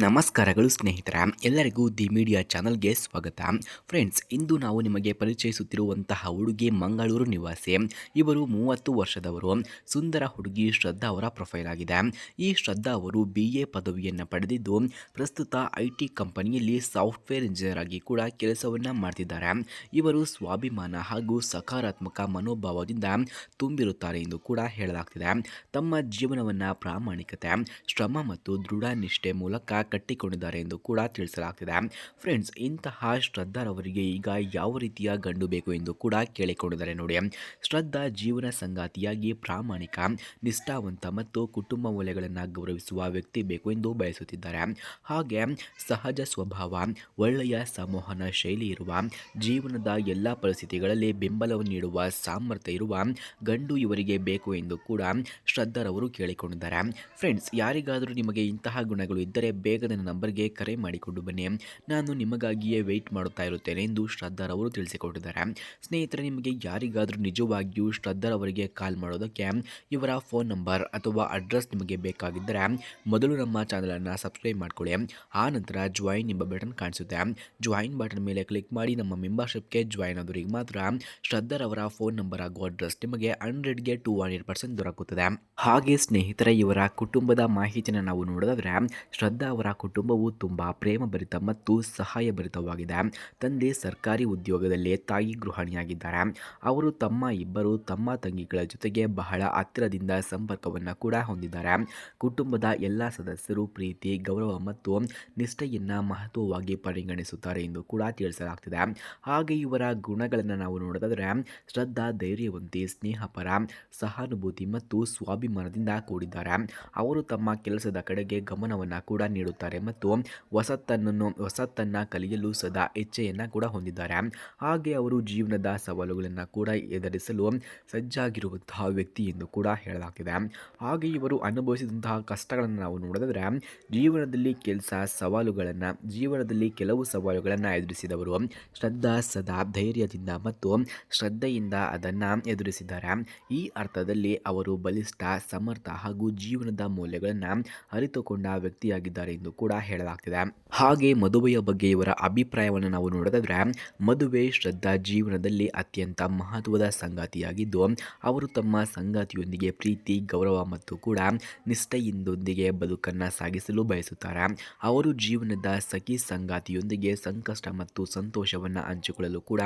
ನಮಸ್ಕಾರಗಳು ಸ್ನೇಹಿತರ, ಎಲ್ಲರಿಗೂ ದಿ ಮೀಡಿಯಾ ಚಾನಲ್ಗೆ ಸ್ವಾಗತ. ಫ್ರೆಂಡ್ಸ್, ಇಂದು ನಾವು ನಿಮಗೆ ಪರಿಚಯಿಸುತ್ತಿರುವಂತಹ ಹುಡುಗಿ ಮಂಗಳೂರು ನಿವಾಸಿ, ಇವರು ಮೂವತ್ತು ವರ್ಷದವರು, ಸುಂದರ ಹುಡುಗಿ ಶ್ರದ್ಧಾ ಅವರ ಪ್ರೊಫೈಲ್ ಆಗಿದೆ. ಈ ಶ್ರದ್ಧಾ ಅವರು ಬಿ ಎ ಪದವಿಯನ್ನು ಪಡೆದಿದ್ದು, ಪ್ರಸ್ತುತ ಐ ಟಿ ಕಂಪನಿಯಲ್ಲಿ ಸಾಫ್ಟ್ವೇರ್ ಇಂಜಿನಿಯರ್ ಆಗಿ ಕೂಡ ಕೆಲಸವನ್ನು ಮಾಡ್ತಿದ್ದಾರೆ. ಇವರು ಸ್ವಾಭಿಮಾನ ಹಾಗೂ ಸಕಾರಾತ್ಮಕ ಮನೋಭಾವದಿಂದ ತುಂಬಿರುತ್ತಾರೆ ಎಂದು ಕೂಡ ಹೇಳಲಾಗ್ತಿದೆ. ತಮ್ಮ ಜೀವನವನ್ನು ಪ್ರಾಮಾಣಿಕತೆ, ಶ್ರಮ ಮತ್ತು ದೃಢ ನಿಷ್ಠೆ ಮೂಲಕ ಕಟ್ಟಿಕೊಂಡಿದ್ದಾರೆ ಎಂದು ಕೂಡ ತಿಳಿಸಲಾಗ್ತಿದೆ. ಫ್ರೆಂಡ್ಸ್, ಇಂತಹ ಶ್ರದ್ಧಾರವರಿಗೆ ಈಗ ಯಾವ ರೀತಿಯ ಗಂಡು ಬೇಕು ಎಂದು ಕೂಡ ಕೇಳಿಕೊಂಡಿದ್ದಾರೆ ನೋಡಿ. ಶ್ರದ್ಧಾ ಜೀವನ ಸಂಗಾತಿಯಾಗಿ ಪ್ರಾಮಾಣಿಕ, ನಿಷ್ಠಾವಂತ ಮತ್ತು ಕುಟುಂಬ ಮೌಲ್ಯಗಳನ್ನು ಗೌರವಿಸುವ ವ್ಯಕ್ತಿ ಬೇಕು ಎಂದು ಬಯಸುತ್ತಿದ್ದಾರೆ. ಹಾಗೆ ಸಹಜ ಸ್ವಭಾವ, ಒಳ್ಳೆಯ ಸಂವಹನ ಶೈಲಿ ಇರುವ, ಜೀವನದ ಎಲ್ಲ ಪರಿಸ್ಥಿತಿಗಳಲ್ಲಿ ಬೆಂಬಲವನ್ನು ನೀಡುವ ಸಾಮರ್ಥ್ಯ ಇರುವ ಗಂಡು ಇವರಿಗೆ ಬೇಕು ಎಂದು ಕೂಡ ಶ್ರದ್ಧಾರವರು ಕೇಳಿಕೊಂಡಿದ್ದಾರೆ. ಫ್ರೆಂಡ್ಸ್, ಯಾರಿಗಾದರೂ ನಿಮಗೆ ಇಂತಹ ಗುಣಗಳು ಇದ್ದರೆ ಬೇಗ ನನ್ನ ನಂಬರ್ಗೆ ಕರೆ ಮಾಡಿಕೊಂಡು ಬನ್ನಿ. ನಾನು ನಿಮಗಾಗಿಯೇ ವೆಯ್ಟ್ ಮಾಡುತ್ತಾ ಇರುತ್ತೇನೆ ಎಂದು ಶ್ರದ್ಧಾರವರು ತಿಳಿಸಿಕೊಟ್ಟಿದ್ದಾರೆ. ಸ್ನೇಹಿತರೆ, ನಿಮಗೆ ಯಾರಿಗಾದರೂ ನಿಜವಾಗಿಯೂ ಶ್ರದ್ಧಾರವರಿಗೆ ಕಾಲ್ ಮಾಡೋದಕ್ಕೆ ಇವರ ಫೋನ್ ನಂಬರ್ ಅಥವಾ ಅಡ್ರೆಸ್ ನಿಮಗೆ ಬೇಕಾಗಿದ್ದರೆ ಮೊದಲು ನಮ್ಮ ಚಾನಲನ್ನು ಸಬ್ಸ್ಕ್ರೈಬ್ ಮಾಡಿಕೊಳ್ಳಿ. ಆ ನಂತರ ಜಾಯಿನ್ ಎಂಬ ಬಟನ್ ಕಾಣಿಸುತ್ತೆ. ಜಾಯಿನ್ ಬಟನ್ ಮೇಲೆ ಕ್ಲಿಕ್ ಮಾಡಿ ನಮ್ಮ ಮೆಂಬರ್ಶಿಪ್ಗೆ ಜಾಯಿನ್ ಆದವರಿಗೆ ಮಾತ್ರ ಶ್ರದ್ಧಾರವರ ಫೋನ್ ನಂಬರ್ ಹಾಗೂ ಅಡ್ರೆಸ್ ನಿಮಗೆ ಹಂಡ್ರೆಡ್ಗೆ ಟು ಹಂಡ್ರೆಡ್ ಪರ್ಸೆಂಟ್ ದೊರಕುತ್ತದೆ. ಹಾಗೆ ಸ್ನೇಹಿತರೆ, ಇವರ ಕುಟುಂಬದ ಮಾಹಿತಿಯನ್ನು ನಾವು ನೋಡೋದಾದ್ರೆ ಶ್ರದ್ಧಾ ಅವರ ಕುಟುಂಬವು ತುಂಬ ಪ್ರೇಮಭರಿತ ಮತ್ತು ಸಹಾಯಭರಿತವಾಗಿದೆ. ತಂದೆ ಸರ್ಕಾರಿ ಉದ್ಯೋಗದಲ್ಲಿ ತಾಯಿ ಗೃಹಿಣಿಯಾಗಿದ್ದಾರೆ. ಅವರು ತಮ್ಮ ಇಬ್ಬರು ತಮ್ಮ ತಂಗಿಗಳ ಜೊತೆಗೆ ಬಹಳ ಹತ್ತಿರದಿಂದ ಸಂಪರ್ಕವನ್ನು ಕೂಡ ಹೊಂದಿದ್ದಾರೆ. ಕುಟುಂಬದ ಎಲ್ಲ ಸದಸ್ಯರು ಪ್ರೀತಿ, ಗೌರವ ಮತ್ತು ನಿಷ್ಠೆಯನ್ನು ಮಹತ್ವವಾಗಿ ಪರಿಗಣಿಸುತ್ತಾರೆ ಎಂದು ಕೂಡ ತಿಳಿಸಲಾಗ್ತಿದೆ. ಹಾಗೆ ಇವರ ಗುಣಗಳನ್ನು ನಾವು ನೋಡೋದಾದರೆ, ಶ್ರದ್ಧಾ, ಧೈರ್ಯವಂತಿ, ಸ್ನೇಹಪರ, ಸಹಾನುಭೂತಿ ಮತ್ತು ಸ್ವಾಭಿಮಾನದಿಂದ ಕೂಡಿದ್ದಾರೆ. ಅವರು ತಮ್ಮ ಕೆಲಸದ ಕಡೆಗೆ ಗಮನವನ್ನು ಕೂಡ ನೀಡುತ್ತಾರೆ. ಮತ್ತು ಹೊಸತನ್ನು ಹೊಸತನ್ನು ಕಲಿಯಲು ಸದಾ ಇಚ್ಛೆಯನ್ನು ಕೂಡ ಹೊಂದಿದ್ದಾರೆ. ಹಾಗೆ ಅವರು ಜೀವನದ ಸವಾಲುಗಳನ್ನು ಕೂಡ ಎದುರಿಸಲು ಸಜ್ಜಾಗಿರುವಂತಹ ವ್ಯಕ್ತಿ ಎಂದು ಕೂಡ ಹೇಳಲಾಗಿದೆ ಹಾಗೆ ಇವರು ಅನುಭವಿಸಿದಂತಹ ಕಷ್ಟಗಳನ್ನು ನಾವು ನೋಡಿದ್ರೆ, ಜೀವನದಲ್ಲಿ ಕೆಲಸ, ಸವಾಲುಗಳನ್ನು, ಜೀವನದಲ್ಲಿ ಕೆಲವು ಸವಾಲುಗಳನ್ನು ಎದುರಿಸಿದವರು ಶ್ರದ್ಧಾ, ಸದಾ ಧೈರ್ಯದಿಂದ ಮತ್ತು ಶ್ರದ್ಧೆಯಿಂದ ಅದನ್ನು ಎದುರಿಸಿದ್ದಾರೆ. ಈ ಅರ್ಥದಲ್ಲಿ ಅವರು ಬಲಿಷ್ಠ, ಸಮರ್ಥ ಹಾಗೂ ಜೀವನದ ಮೌಲ್ಯಗಳನ್ನು ಅರಿತುಕೊಂಡ ವ್ಯಕ್ತಿಯಾಗಿದ್ದಾರೆ ಎಂದು ಕೂಡ ಹೇಳಲಾಗ್ತಿದೆ. ಹಾಗೆ ಮದುವೆಯ ಬಗ್ಗೆ ಇವರ ಅಭಿಪ್ರಾಯವನ್ನು ನಾವು ನೋಡಿದ್ರೆ ಮದುವೆ ಶ್ರದ್ಧಾ ಜೀವನದಲ್ಲಿ ಅತ್ಯಂತ ಮಹತ್ವದ ಸಂಗಾತಿಯಾಗಿದ್ದು, ಅವರು ತಮ್ಮ ಸಂಗಾತಿಯೊಂದಿಗೆ ಪ್ರೀತಿ, ಗೌರವ ಮತ್ತು ಕೂಡ ನಿಷ್ಠೆಯಿಂದೊಂದಿಗೆ ಬದುಕನ್ನು ಸಾಗಿಸಲು ಬಯಸುತ್ತಾರೆ. ಅವರು ಜೀವನದ ಸಖಿ ಸಂಗಾತಿಯೊಂದಿಗೆ ಸಂಕಷ್ಟ ಮತ್ತು ಸಂತೋಷವನ್ನು ಹಂಚಿಕೊಳ್ಳಲು ಕೂಡ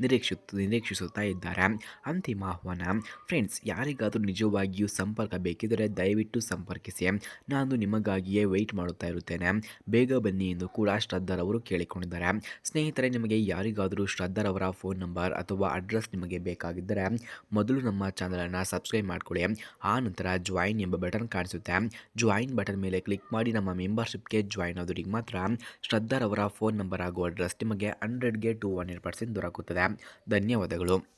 ನಿರೀಕ್ಷ ನಿರೀಕ್ಷಿಸುತ್ತಾ ಇದ್ದಾರೆ. ಅಂತಿಮ ಆಹ್ವಾನ, ಫ್ರೆಂಡ್ಸ್, ಯಾರಿಗಾದರೂ ನಿಜವಾಗಿಯೂ ಸಂಪರ್ಕ ಬೇಕಿದ್ದರೆ ದಯವಿಟ್ಟು ಸಂಪರ್ಕಿಸಿ. ನಾನು ನಿಮಗಾಗಿಯೇ ವೆಯ್ಟ್ ಮಾಡುತ್ತಾ ಬೇಗ ಬನ್ನಿ ಎಂದು ಕೂಡ ಶ್ರದ್ಧಾರವರು ಕೇಳಿಕೊಂಡಿದ್ದಾರೆ. ಸ್ನೇಹಿತರೆ, ನಿಮಗೆ ಯಾರಿಗಾದರೂ ಶ್ರದ್ಧಾರವರ ಫೋನ್ ನಂಬರ್ ಅಥವಾ ಅಡ್ರೆಸ್ ನಿಮಗೆ ಬೇಕಾಗಿದ್ದರೆ ಮೊದಲು ನಮ್ಮ ಚಾನಲನ್ನು ಸಬ್ಸ್ಕ್ರೈಬ್ ಮಾಡಿಕೊಳ್ಳಿ. ಆ ನಂತರ ಜಾಯಿನ್ ಎಂಬ ಬಟನ್ ಕಾಣಿಸುತ್ತೆ. ಜಾಯಿನ್ ಬಟನ್ ಮೇಲೆ ಕ್ಲಿಕ್ ಮಾಡಿ ನಮ್ಮ ಮೆಂಬರ್ಶಿಪ್ಗೆ ಜಾಯಿನ್ ಆದವರಿಗೆ ಮಾತ್ರ ಶ್ರದ್ಧಾರವರ ಫೋನ್ ನಂಬರ್ ಹಾಗೂ ಅಡ್ರೆಸ್ ನಿಮಗೆ ಹಂಡ್ರೆಡ್ಗೆ ಟು ಹಂಡ್ರೆಡ್ ಪರ್ಸೆಂಟ್ ದೊರಕುತ್ತದೆ. ಧನ್ಯವಾದಗಳು.